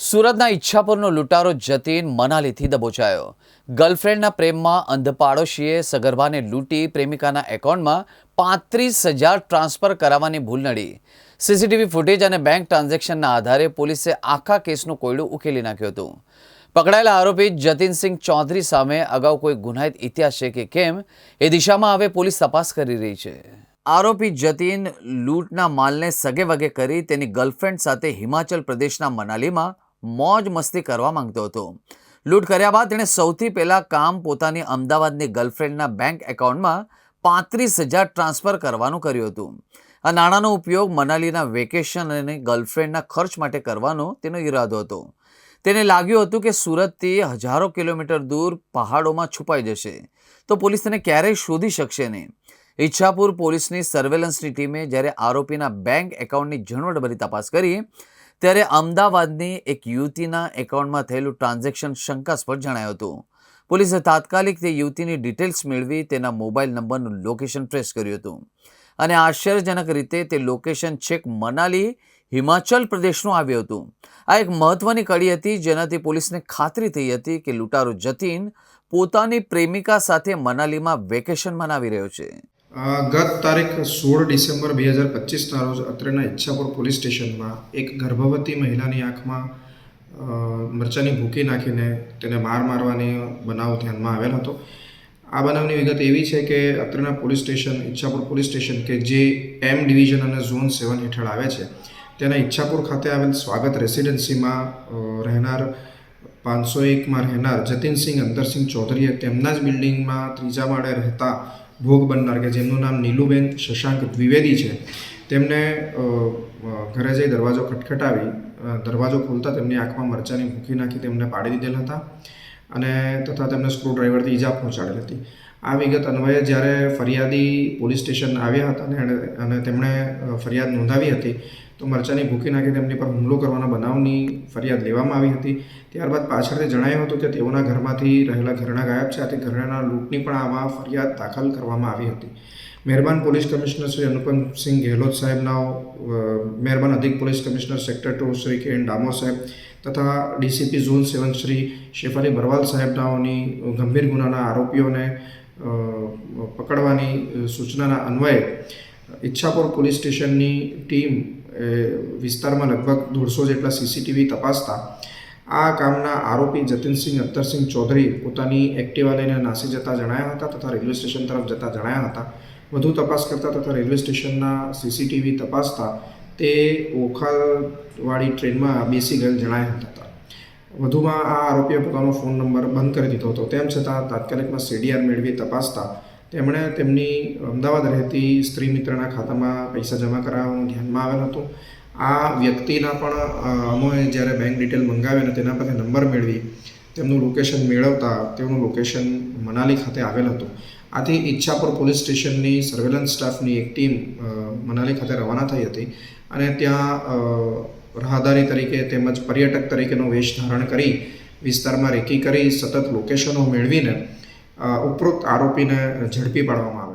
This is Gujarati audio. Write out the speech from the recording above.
સુરતના ઈચ્છાપુરનો લૂંટારો જતીન મનાલીથી દબોચાયો. ગર્લફ્રેન્ડના પ્રેમમાં અંધ પાડોશીએ સગર્ભાને લૂંટી પ્રેમિકાના એકાઉન્ટમાં પાંત્રીસ હજાર ટ્રાન્સફર કરાવવાની ભૂલ નડી. સીસીટીવી ફૂટેજ અને બેંક ટ્રાન્ઝેક્શનના આધારે પોલીસે આખા કેસનું કોયડું ઉકેલી નાખ્યું હતું. પકડાયેલા આરોપી જતીનસિંહ ચૌધરી સામે અગાઉ કોઈ ગુનાહિત ઇતિહાસ છે કે કેમ, એ દિશામાં હવે પોલીસ તપાસ કરી રહી છે. આરોપી જતીન લૂંટના માલને સગે વગે કરી તેની ગર્લફ્રેન્ડ સાથે હિમાચલ પ્રદેશના મનાલીમાં મોજ મસ્તી કરવા માંગતો હતો. લૂંટ કર્યા બાદ તેણે સૌથી પહેલાં કામ પોતાની અમદાવાદની ગર્લફ્રેન્ડના બેંક એકાઉન્ટમાં પાંત્રીસ હજાર ટ્રાન્સફર કરવાનું કર્યું હતું. આ નાણાંનો ઉપયોગ મનાલીના વેકેશન અને ગર્લફ્રેન્ડના ખર્ચ માટે કરવાનો તેનો ઈરાદો હતો. તેને લાગ્યું હતું કે સુરતથી હજારો કિલોમીટર દૂર પહાડોમાં છુપાઈ જશે. તો પોલીસ તેને ક્યારેય શોધી શકશે નહીં. ઈચ્છાપુર પોલીસની સર્વેલન્સની ટીમે જ્યારે આરોપીના બેંક એકાઉન્ટની ઝીણવટભરી તપાસ કરી ત્યારે અમદાવાદની એક યુવતીના એકાઉન્ટમાં થયેલું ટ્રાન્ઝેક્શન શંકાસ્પદ જણાયું હતું. પોલીસે તાત્કાલિક તે યુવતીની ડિટેલ્સ મેળવી તેના મોબાઈલ નંબરનું લોકેશન ટ્રેસ કર્યું હતું. અને આશ્ચર્યજનક રીતે તે લોકેશન છેક મનાલી, હિમાચલ પ્રદેશનું આવ્યું હતું. આ એક મહત્વની કડી હતી જેનાથી પોલીસને ખાતરી થઈ હતી કે લૂંટારો જતીન પોતાની પ્રેમિકા સાથે મનાલીમાં વેકેશન મનાવી રહ્યો છે. ગત તારીખ સોળ ડિસેમ્બર બે હજાર પચીસના રોજ અત્રેના ઈચ્છાપુર પોલીસ સ્ટેશનમાં એક ગર્ભવતી મહિલાની આંખમાં મરચાની ભૂકી નાખીને તેને માર મારવાની બનાવ ધ્યાનમાં આવેલ હતો. આ બનાવની વિગત એવી છે કે અત્રેના police station, Ichchhapur police station કે જે એમ ડિવિઝન અને ઝોન સેવન હેઠળ આવે છે, તેના ઈચ્છાપુર ખાતે આવેલ સ્વાગત રેસિડેન્સીમાં રહેનાર પાંચસો એકમાં રહેનાર જતીનસિંહ અંતરસિંહ ચૌધરીએ તેમના જ બિલ્ડિંગમાં ત્રીજા માળે રહેતા ભોગ બનનાર કે જેમનું નામ નીલુબેન શશાંક દ્વિવેદી છે, તેમને ઘરે જઈ દરવાજો ખટખટાવી દરવાજો ખોલતા તેમની આંખમાં મરચાંની ભૂકી નાખી તેમને પાડી દીધેલ હતા. અને તથા તેમને સ્ક્રૂડ્રાઈવરથી ઈજા પહોંચાડેલ હતી. આ વિગત અન્વયે જ્યારે ફરિયાદી પોલીસ સ્ટેશન આવ્યા હતા અને અને તેમણે ફરિયાદ નોંધાવી હતી, તો મરચાની ભૂકી નાખી તેમની પર હુમલો કરવાના બનાવની ફરિયાદ લેવામાં આવી હતી. ત્યારબાદ પાછળથી જણાયું હતું કે તેઓના ઘરમાંથી રહેલા ઘરેણા ગાયબ છે. આથી ઘરેણાના લૂંટની પણ આમાં ફરિયાદ દાખલ કરવામાં આવી હતી. મહેરબાન પોલીસ કમિશનર શ્રી અનુપમસિંહ ગેહલોત સાહેબના મહેરબાન અધિક police commissioner sector two Shri K N Damor સાહેબ તથા DCP zone seven Shri Shefali Bharwal સાહેબનાઓની ગંભીર ગુનાના આરોપીઓને પકડવાની સૂચનાના અન્વયે ઈચ્છાપુર પોલીસ સ્ટેશનની ટીમ વિસ્તારમાં લગભગ દોઢસો જેટલા સીસીટીવી તપાસતા આ કામના આરોપી જતીનસિંહ અત્તરસિંહ ચૌધરી પોતાની એક્ટિવા લઈને નાસી જતા જણાયા હતા તથા રેલવે સ્ટેશન તરફ જતા જણાયા હતા. વધુ તપાસ કરતા તથા રેલવે સ્ટેશનના સીસીટીવી તપાસતા તે ઓખાવાળી ટ્રેનમાં બેસી ગયેલ જણાયા હતા. વધુમાં આ આરોપીએ પોતાનો ફોન નંબર બંધ કરી દીધો હતો. તેમ છતાં તાત્કાલિકમાં સીડીઆર મેળવી તપાસતા તેમણે તેમની અમદાવાદ રહેતી સ્ત્રી મિત્રના ખાતામાં પૈસા જમા કરાવવાનું ધ્યાનમાં આવેલ હતું. આ વ્યક્તિના પણ અમે જ્યારે બેંક ડિટેલ મંગાવી અને તેના પાસે નંબર મેળવી, તેમનું લોકેશન મેળવતા તેમનું લોકેશન મનાલી ખાતે આવેલ હતું. આથી ઈચ્છાપુર પોલીસ સ્ટેશનની સર્વેલન્સ સ્ટાફની એક ટીમ મનાલી ખાતે રવાના થઈ હતી અને ત્યાં રાહદારી તરીકે તેમજ પર્યટક તરીકેનો વેશ ધારણ કરી, વિસ્તારમાં રેકી કરી સતત લોકેશનો મેળવીને ઉપરોક્ત આરોપીને ઝડપી પાડવામાં આવ્યા.